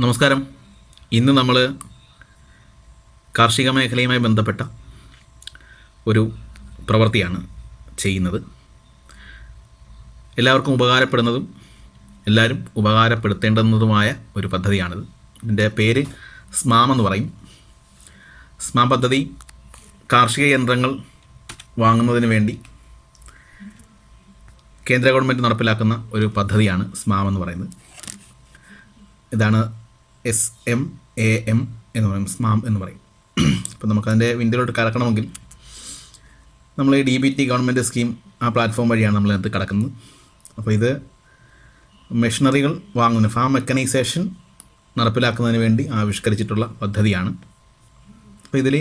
നമസ്കാരം. ഇന്ന് നമ്മൾ കാർഷിക മേഖലയുമായി ബന്ധപ്പെട്ട ഒരു പ്രവൃത്തിയാണ് ചെയ്യുന്നത്. എല്ലാവർക്കും ഉപകാരപ്പെടുന്നതും എല്ലാവരും ഉപകാരപ്പെടുത്തേണ്ടുന്നതുമായ ഒരു പദ്ധതിയാണിത്. ഇതിന്റെ പേര് സ്മാം എന്ന് പറയും. സ്മാം പദ്ധതി കാർഷിക യന്ത്രങ്ങൾ വാങ്ങുന്നതിന് വേണ്ടി കേന്ദ്ര ഗവൺമെന്റ് നടപ്പിലാക്കുന്ന ഒരു പദ്ധതിയാണ് സ്മാം എന്ന് പറയുന്നത്. ഇതാണ് എസ് എം എ എം എന്ന് പറയും സ്മാം എന്ന് പറയും. അപ്പോൾ നമുക്കതിന്റെ വിൻഡോയിലോട്ട് കടക്കണമെങ്കിൽ നമ്മൾ ഈ D B T government scheme ആ പ്ലാറ്റ്ഫോം വഴിയാണ് നമ്മളിതിനകത്ത് കിടക്കുന്നത്. അപ്പോൾ ഇത് മെഷീനറികൾ വാങ്ങുന്ന ഫാം മെക്കനൈസേഷൻ നടപ്പിലാക്കുന്നതിന് വേണ്ടി ആവിഷ്കരിച്ചിട്ടുള്ള പദ്ധതിയാണ്. അപ്പോൾ ഇതിൽ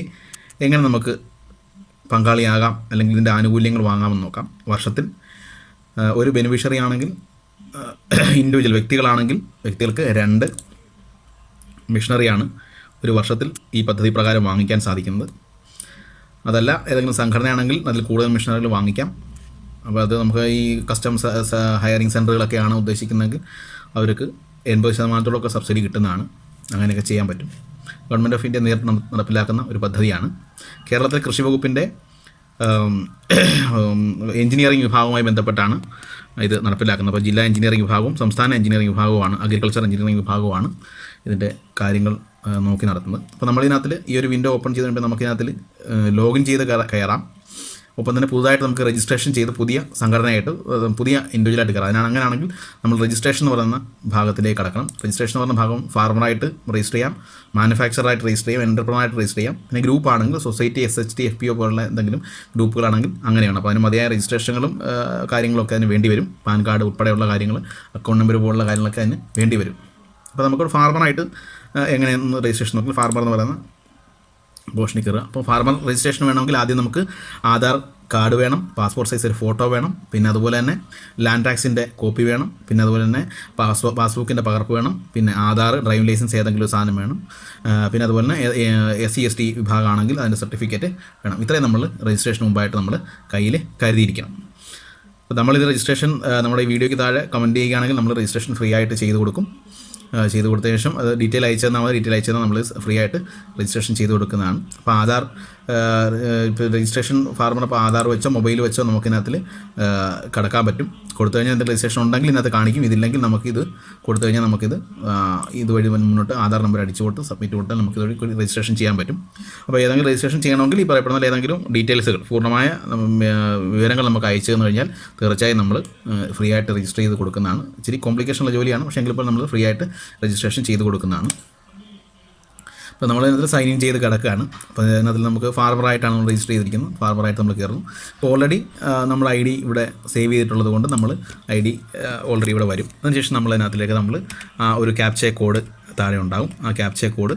എങ്ങനെ നമുക്ക് പങ്കാളിയാകാം അല്ലെങ്കിൽ ഇതിന്റെ ആനുകൂല്യങ്ങൾ വാങ്ങാമെന്ന് നോക്കാം. വർഷത്തിൽ ഒരു ബെനിഫിഷ്യറി ആണെങ്കിൽ ഇൻഡിവിജ്വൽ വ്യക്തികളാണെങ്കിൽ വ്യക്തികൾക്ക് രണ്ട് മിഷണറിയാണ് ഒരു വർഷത്തിൽ ഈ പദ്ധതി പ്രകാരം വാങ്ങിക്കാൻ സാധിക്കുന്നത്. അതല്ല ഏതെങ്കിലും സംഘടനയാണെങ്കിൽ അതിൽ കൂടുതൽ മിഷണറികൾ വാങ്ങിക്കാം. അപ്പോൾ അത് നമുക്ക് ഈ കസ്റ്റംസ് ഹയറിംഗ് സെന്ററുകളൊക്കെയാണ് ഉദ്ദേശിക്കുന്നതെങ്കിൽ അവർക്ക് എൺപത് ശതമാനത്തോളമൊക്കെ സബ്സിഡി കിട്ടുന്നതാണ്. അങ്ങനെയൊക്കെ ചെയ്യാൻ പറ്റും. ഗവൺമെന്റ് ഓഫ് ഇന്ത്യ നേരിട്ട് നടപ്പിലാക്കുന്ന ഒരു പദ്ധതിയാണ്. കേരളത്തിലെ കൃഷി വകുപ്പിന്റെ എഞ്ചിനീയറിംഗ് വിഭാഗവുമായി ബന്ധപ്പെട്ടാണ് ഇത് നടപ്പിലാക്കുന്നത്. അപ്പോൾ ജില്ലാ എഞ്ചിനീയറിംഗ് വിഭാഗവും സംസ്ഥാന എഞ്ചിനീയറിംഗ് വിഭാഗവുമാണ് അഗ്രികൾച്ചർ എഞ്ചിനീയറിംഗ് വിഭാഗവുമാണ്. ഇതിന്റെ കാര്യങ്ങൾ നോക്കി നടത്തുന്നത്. അപ്പോൾ നമ്മളിതിനകത്തിൽ ഈ ഒരു വിൻഡോ ഓപ്പൺ ചെയ്ത് കഴിയുമ്പോൾ നമുക്കിതിനകത്തിൽ ലോഗിൻ ചെയ്ത് കയറ- ഒപ്പം തന്നെ പുതുതായിട്ട് നമുക്ക് രജിസ്ട്രേഷൻ ചെയ്ത് പുതിയ സംഘടനയായിട്ട് പുതിയ ഇൻഡിവിജ്വലായിട്ട് കയറാം. അതിനാണ് അങ്ങനെയാണെങ്കിൽ നമ്മൾ രജിസ്ട്രേഷൻ എന്ന് പറയുന്ന ഭാഗത്തിലേക്ക് കടക്കണം. രജിസ്ട്രേഷൻ എന്ന് പറയുന്ന ഭാഗം ഫാർമറായിട്ട് രജിസ്റ്റർ ചെയ്യാം മാനുഫാക്ചറായിട്ട് രജിസ്റ്റർ ചെയ്യാം എന്റർപ്രണറായിട്ട് രജിസ്റ്റർ ചെയ്യാം. പിന്നെ ഗ്രൂപ്പ് ആണെങ്കിൽ society S H T F P O പോലുള്ള എന്തെങ്കിലും ഗ്രൂപ്പുകളാണെങ്കിൽ അങ്ങനെയാണ്. അപ്പോൾ അതിന് മതിയായ രജിസ്ട്രേഷനുകളും കാര്യങ്ങളൊക്കെ അതിന് വേണ്ടി വരും. പാൻ കാർഡ് ഉൾപ്പെടെയുള്ള കാര്യങ്ങൾ അക്കൗണ്ട് നമ്പർ പോലുള്ള കാര്യങ്ങളൊക്കെ അതിന് വേണ്ടി വരും. അപ്പോൾ നമുക്കൊരു ഫാർമറായിട്ട് എങ്ങനെയെന്ന് രജിസ്ട്രേഷൻ നോക്കി. ഫാർമർ എന്ന് പറയുന്ന പോഷനിൽ കയറുക അപ്പോൾ ഫാർമർ രജിസ്ട്രേഷൻ വേണമെങ്കിൽ ആദ്യം നമുക്ക് ആധാർ കാർഡ് വേണം പാസ്പോർട്ട് സൈസ് ഒരു ഫോട്ടോ വേണം പിന്നെ അതുപോലെ തന്നെ ലാൻഡ് ടാക്സിന്റെ കോപ്പി വേണം പിന്നെ അതുപോലെ തന്നെ പാസ്ബോ പാസ്ബുക്കിന്റെ പകർപ്പ് വേണം പിന്നെ ആധാർ ഡ്രൈവിംഗ് ലൈസൻസ് ഏതെങ്കിലും സാധനം വേണം പിന്നെ അതുപോലെ തന്നെ എസ് സി എസ് ടി വിഭാഗമാണെങ്കിൽ അതിന്റെ സർട്ടിഫിക്കറ്റ് വേണം. ഇത്രയും നമ്മൾ രജിസ്ട്രേഷൻ മുമ്പായിട്ട് നമ്മൾ കയ്യിൽ കരുതിയിരിക്കണം. അപ്പോൾ നമ്മളിത് രജിസ്ട്രേഷൻ നമ്മുടെ ഈ വീഡിയോയ്ക്ക് താഴെ കമന്റ് ചെയ്യുകയാണെങ്കിൽ നമ്മൾ രജിസ്ട്രേഷൻ ഫ്രീ ആയിട്ട് ചെയ്ത് കൊടുക്കും. ചെയ്ത് കൊടുത്ത ശേഷം അത് ഡീറ്റെയിൽ അയച്ചു തന്നാൽ മതി ഡീറ്റെയിൽ അയച്ചു തന്നാൽ നമ്മൾ ഫ്രീ ആയിട്ട് രജിസ്ട്രേഷൻ ചെയ്ത് കൊടുക്കുന്നതാണ് അപ്പോൾ ആധാർ ഇപ്പോൾ രജിസ്ട്രേഷൻ ഫാർമർ അപ്പോൾ ആധാർ വെച്ചോ മൊബൈൽ വെച്ചോ നമുക്കിതിനകത്തിൽ കടക്കാൻ പറ്റും. കൊടുത്തു കഴിഞ്ഞാൽ എന്തെങ്കിലും രജിസ്ട്രേഷൻ ഉണ്ടെങ്കിൽ ഇതിനകത്ത് കാണിക്കും. ഇതില്ലെങ്കിൽ നമുക്കിത് കൊടുത്തു കഴിഞ്ഞാൽ നമുക്കിത് ഇതുവഴി മുന്നോട്ട് ആധാർ നമ്പർ അടിച്ചു കൊടുത്ത് സബ്മിറ്റ് കൊടുത്താൽ നമുക്ക് ഇതുവഴി രജിസ്ട്രേഷൻ ചെയ്യാൻ പറ്റും. അപ്പോൾ ഏതെങ്കിലും രജിസ്ട്രേഷൻ ചെയ്യണമെങ്കിൽ ഈ പറയപ്പെടുന്ന ഏതെങ്കിലും ഡീറ്റെയിൽസുകൾ പൂർണമായ വിവരങ്ങൾ നമുക്ക് അയച്ചു തന്നു കഴിഞ്ഞാൽ തീർച്ചയായും നമ്മൾ ഫ്രീ ആയിട്ട് രജിസ്റ്റർ ചെയ്ത് കൊടുക്കുന്നതാണ്. ഇച്ചിരി കോംപ്ലിക്കേഷൻ ഉള്ള ജോലിയാണ്. പക്ഷേ എങ്കിൽ ഇപ്പോൾ നമ്മൾ ഫ്രീ ആയിട്ട് രജിസ്ട്രേഷൻ ചെയ്ത് കൊടുക്കുന്നതാണ്. അപ്പോൾ നമ്മൾ അതിനകത്ത് സൈൻ ഇൻ ചെയ്ത് കിടക്കുകയാണ്. അപ്പോൾ അതിനകത്ത് നമുക്ക് ഫാർമറായിട്ടാണ് നമ്മൾ രജിസ്റ്റർ ചെയ്തിരിക്കുന്നത്. ഫാർമറായിട്ട് നമ്മൾ കയറുന്നു. അപ്പോൾ ഓൾറെഡി നമ്മൾ ഐ ഡി ഇവിടെ സേവ് ചെയ്തിട്ടുള്ളത് കൊണ്ട് നമ്മൾ ഐ ഡി ഓൾറെഡി ഇവിടെ വരും. അതിനുശേഷം നമ്മൾ അതിനകത്തിലേക്ക് നമ്മൾ ആ ഒരു ക്യാപ്ചെ കോഡ് താഴെ ഉണ്ടാകും ആ ക്യാപ്ചെ കോഡ്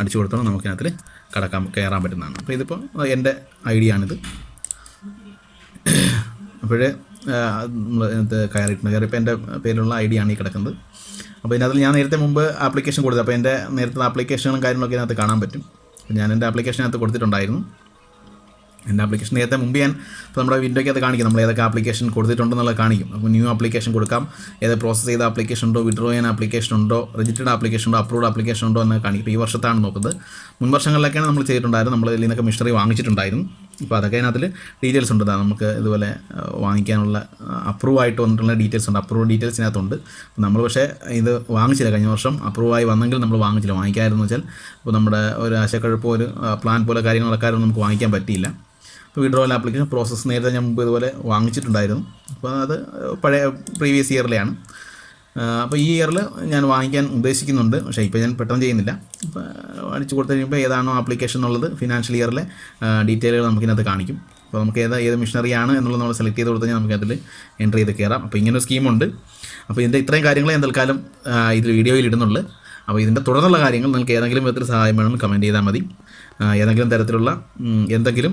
അടിച്ചു കൊടുത്തോളം നമുക്കതിനകത്തിൽ കടക്കാൻ കയറാൻ പറ്റുന്നതാണ്. അപ്പോൾ ഇതിപ്പോൾ എന്റെ ഐ ഡി ആണിത്. അപ്പോഴേ നമ്മൾ കയറിയിട്ടുണ്ട്. കയറിയപ്പോൾ എന്റെ പേരിലുള്ള ഐ ഡി ആണ് ഈ കിടക്കുന്നത്. അപ്പോൾ ഇതിനകത്ത് ഞാൻ നേരത്തെ മുമ്പ് ആപ്ലിക്കേഷൻ കൊടുത്തു അപ്പോൾ എന്റെ നേരത്തെ ആപ്ലിക്കേഷനും കാര്യങ്ങളൊക്കെ ഇതിനകത്ത് കാണാൻ പറ്റും. അപ്പോൾ ഞാൻ എന്റെ ആപ്ലിക്കേഷനകത്ത് കൊടുത്തിട്ടുണ്ടായിരുന്നു. എന്റെ ആപ്ലിക്കേഷൻ നേരത്തെ മുമ്പ് ഞാൻ ഇപ്പോൾ നമ്മുടെ വിൻഡോയ്ക്ക് അത് കാണിക്കും. നമ്മൾ ഏതൊക്കെ ആപ്ലിക്കേഷൻ കൊടുത്തിട്ടുണ്ടെന്നുള്ളത് കാണിക്കും. അപ്പോൾ ന്യൂ ആപ്ലിക്കേഷൻ കൊടുക്കാം. ഏത് പ്രോസസ്സ് ചെയ്ത ആപ്ലിക്കേഷൻ ഉണ്ടോ വിഡ്രോ ചെയ്യാൻ ആപ്ലിക്കേഷൻ ഉണ്ടോ രജിസ്റ്റേഡ് ആപ്ലിക്കേഷൻ ഉണ്ടോ അപ്രൂവ്ഡ് ആപ്ലിക്കേഷൻ ഉണ്ടോ എന്ന് കാണിക്കും. ഇപ്പോൾ ഈ വർഷത്താണ് നോക്കുന്നത്. മുൻ വർഷങ്ങളിലൊക്കെയാണ് നമ്മൾ ചെയ്തിട്ടുണ്ടായിരുന്നു നമ്മൾ ഇതിൽ നിന്നൊക്കെ മിഷണറി വാങ്ങിച്ചിട്ടുണ്ടായിരുന്നു. അപ്പോൾ അതൊക്കെ അതിനകത്തിൽ ഡീറ്റെയിൽസ് ഉണ്ട്. നമുക്ക് ഇതുപോലെ വാങ്ങിക്കാനുള്ള അപ്രൂവ് ആയിട്ട് വന്നിട്ടുള്ള ഡീറ്റെയിൽസ് ഉണ്ട്. അപ്രൂവ് ഡീറ്റെയിൽസ് ഇതിനകത്തുണ്ട്. നമ്മൾ പക്ഷേ ഇത് വാങ്ങിച്ചില്ല. കഴിഞ്ഞ വർഷം അപ്രൂവ് ആയി വന്നെങ്കിൽ നമ്മൾ വാങ്ങിച്ചില്ല. വാങ്ങിക്കാമായിരുന്നു വെച്ചാൽ ഇപ്പോൾ നമ്മുടെ ഒരു ആശയക്കുഴപ്പം ഒരു പ്ലാൻ പോലെ കാര്യങ്ങൾ നടക്കാരൊന്നും നമുക്ക് വാങ്ങിക്കാൻ പറ്റിയില്ല. അപ്പോൾ വിഡ്രോവൽ ആപ്ലിക്കേഷൻ പ്രോസസ്സ് നേരത്തെ ഞാൻ മുമ്പ് ഇതുപോലെ വാങ്ങിച്ചിട്ടുണ്ടായിരുന്നു. അപ്പോൾ അത് പഴയ പ്രീവിയസ് ഇയറിലെയാണ് അപ്പോൾ ഈ ഇയറിൽ ഞാൻ വാങ്ങിക്കാൻ ഉദ്ദേശിക്കുന്നുണ്ട്. പക്ഷേ ഇപ്പോൾ ഞാൻ പെട്ടെന്ന് ചെയ്യുന്നില്ല. അപ്പോൾ അടിച്ചു കൊടുത്തു കഴിയുമ്പോൾ ഏതാണോ ആപ്ലിക്കേഷൻ എന്നുള്ളത് ഫിനാൻഷ്യൽ ഇയറിലെ ഡീറ്റെയിലുകൾ നമുക്കിനകത്ത് കാണിക്കും. അപ്പോൾ നമുക്ക് ഏത് ഏത് മിഷനറിയാണ് എന്നുള്ളത് നമ്മൾ സെലക്ട് ചെയ്ത് കൊടുത്തു കഴിഞ്ഞാൽ നമുക്ക് അതിൽ എന്റർ ചെയ്ത് കയറാം അപ്പോൾ ഇങ്ങനൊരു സ്കീമുണ്ട് അപ്പോൾ ഇതിന്റെ ഇത്രയും കാര്യങ്ങൾ ഞാൻ ഇതിൽ വീഡിയോയിൽ ഇടുന്നുള്ളൂ. അപ്പോൾ ഇതിന്റെ തുടർന്നുള്ള കാര്യങ്ങൾ നിങ്ങൾക്ക് ഏതെങ്കിലും വിധത്തിൽ സഹായം വേണമെങ്കിൽ കമന്റ് ചെയ്താൽ മതി. ഏതെങ്കിലും തരത്തിലുള്ള എന്തെങ്കിലും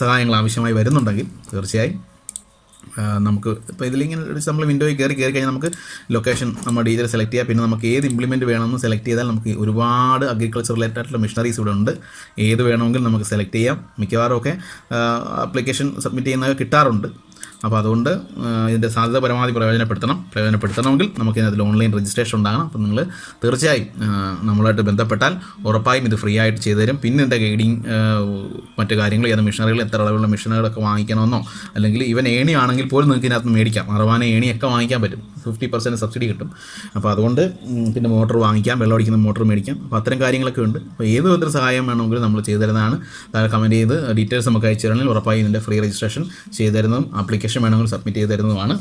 സഹായങ്ങൾ ആവശ്യമായി വരുന്നുണ്ടെങ്കിൽ തീർച്ചയായും നമുക്ക് ഇപ്പോൾ ഇതിലിങ്ങനെ ഒരു നമ്മൾ വിൻഡോയിൽ കയറി കയറി കഴിഞ്ഞാൽ നമുക്ക് ലൊക്കേഷൻ നമ്മൾ ഡീറ്റെയിൽ സെലക്ട് ചെയ്യാം. പിന്നെ നമുക്ക് ഏത് ഇംപ്ലിമെന്റ് വേണമെന്ന് സെലക്ട് ചെയ്താൽ നമുക്ക് ഒരുപാട് അഗ്രികൾച്ചർ റിലേറ്റഡ് ആയിട്ടുള്ള മെഷീനറീസ് ഇവിടെ ഉണ്ട്. ഏത് വേണമെങ്കിലും നമുക്ക് സെലക്ട് ചെയ്യാം. മിക്കവാറും ഒക്കെ അപ്ലിക്കേഷൻ സബ്മിറ്റ് ചെയ്യുന്നത് കിട്ടാറുണ്ട്. അപ്പോൾ അതുകൊണ്ട് ഇതിന്റെ സാധ്യത പരമാവധി പ്രയോജനപ്പെടുത്തണം. പ്രയോജനപ്പെടുത്തണമെങ്കിൽ നമുക്ക് ഇതിനകത്ത് ഓൺലൈൻ രജിസ്ട്രേഷൻ ഉണ്ടാകണം. അപ്പോൾ നിങ്ങൾ തീർച്ചയായും നമ്മളായിട്ട് ബന്ധപ്പെട്ടാൽ ഉറപ്പായും ഇത് ഫ്രീ ആയിട്ട് ചെയ്തു തരും. പിന്നെ എന്റെ ഗൈഡിങ് മറ്റു കാര്യങ്ങൾ ഏത് മിഷനറികൾ എത്ര അളവിലുള്ള മിഷനറികളൊക്കെ വാങ്ങിക്കണമെന്നോ അല്ലെങ്കിൽ ഇവൻ ഏണിയാണെങ്കിൽ പോലും നിങ്ങൾക്ക് ഇതിനകത്ത് മേടിക്കാം. അറവാന ഏണിയൊക്കെ വാങ്ങിക്കാൻ പറ്റും. ഫിഫ്റ്റി പെർസെന്റ് സബ്സിഡി കിട്ടും. അപ്പോൾ അതുകൊണ്ട് പിന്നെ മോട്ടോർ വാങ്ങിക്കാം വെള്ളം അടിക്കുന്ന മോട്ടോർ മേടിക്കാം. അപ്പോൾ അത്തരം കാര്യങ്ങളൊക്കെ ഉണ്ട്. അപ്പോൾ ഏത് വിധത്തിൽ സഹായം വേണമെങ്കിലും നമ്മൾ ചെയ്തു തരുന്നതാണ്. താഴെ കമന്റ് ചെയ്ത് ഡീറ്റെയിൽസ് നമുക്ക് അയച്ചു തരണമെങ്കിൽ ഉറപ്പായി ഇതിന്റെ ഫ്രീ രജിസ്ട്രേഷൻ ചെയ്തു തരുന്നതും ആപ്ലിക്കേഷൻ വേണമെങ്കിൽ സബ്മിറ്റ് ചെയ്ത് തരുന്നതുമാണ്.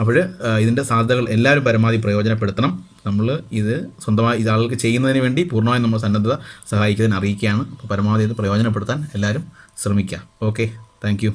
അപ്പോൾ ഇതിന്റെ സാധ്യതകൾ എല്ലാവരും പരമാവധി പ്രയോജനപ്പെടുത്തണം. നമ്മൾ ഇത് സ്വന്തമായി ഇതാളുകൾക്ക് ചെയ്യുന്നതിന് വേണ്ടി പൂർണമായും നമ്മൾ സന്നദ്ധത സഹായിക്കുന്നതിന് അറിയിക്കുകയാണ്. അപ്പോൾ പരമാവധി ഇത് പ്രയോജനപ്പെടുത്താൻ എല്ലാവരും ശ്രമിക്കുക. ഓക്കെ. താങ്ക്